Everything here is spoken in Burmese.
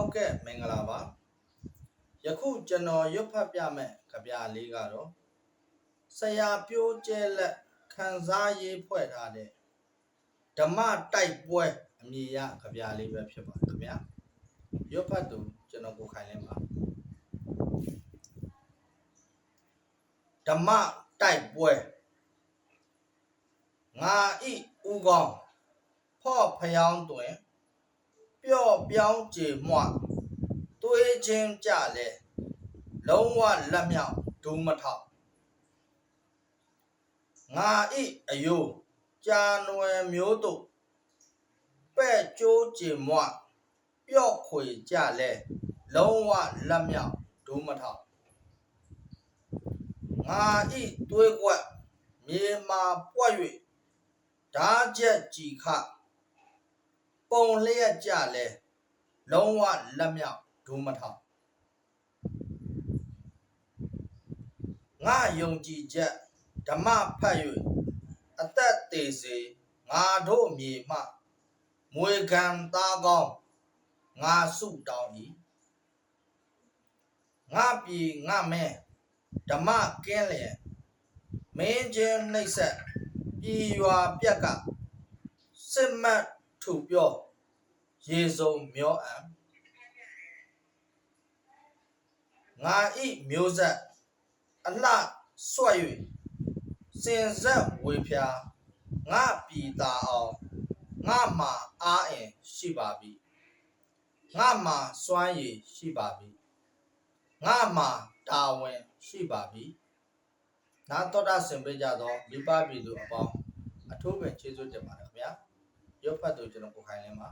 ဟုတ်ကဲ့မင်္ဂလာပါယခုကျွန်တော်ရွတ်ဖတ်ပြမယ်ကြပြလေးကတော့ဆရာပြိုးကျဲလက်ခန်းစားရေးဖွဲ့ထားတဲ့ဓမ္မတိုက်ပွဲအမည်ရကြပြလေးပဲဖြစ်ပါတယ်ခင်ဗျာရွတ်ဖတ်သူကျွန်တော်ကိုခိုင်လင်းပါဓမ္မတိုက်ပွဲငါဤဥကောင်းဖော့ဖျောင်းတွင် ပျော့ပြောင်းကြေမွသွေးချင်းကြလဲလုံးဝလက်မြောက်ဒူးမထောက်ငါဤအယိုးကြာနွယ်မျိုးတို့ပဲ့ကျိုးကြေမွပျော့ခွေကြလဲလုံးဝလက်မြောက်ဒူးမထောက်ငါဤသွေးကွက်မြေမာပွက်၍ဓာချက်ကြည်ခ ပုံလျက်ကြလဲလုံးဝလက်မြောက်ဒူးမထောက်ငါယုံကြည်ချက်ဓမ္မဖတ်၍အသက်သေးစေငါတို့မြေမှမွေခံသားကောင်းငါစုတောင်း၏ငါပြီငါမဲဓမ္မကင်းလျက်မင်းချင်းနှိပ်ဆက်ပြည်ရွာပြက်ကစစ်မတ် ထုပြောရေစုံမျောအံငါဤမျိုးဆက်အလှဆွတ်၍စင်ဆက်ဝေဖျားငါပြည်သာအောင်ငါမှာအားအင်ရှိပါပြီငါမှာစွမ်းရည်ရှိပါပြီငါမှာတာဝန်ရှိပါပြီနာတော်တာဆင်ပေးကြသောမိဘပြည်သူအပေါင်းအထူးပဲကျေးဇူးတင်ပါတယ်ခင်ဗျာ ရုပ်ဖတ်သူကျွန်တော်ကိုခိုင်လင်းပါ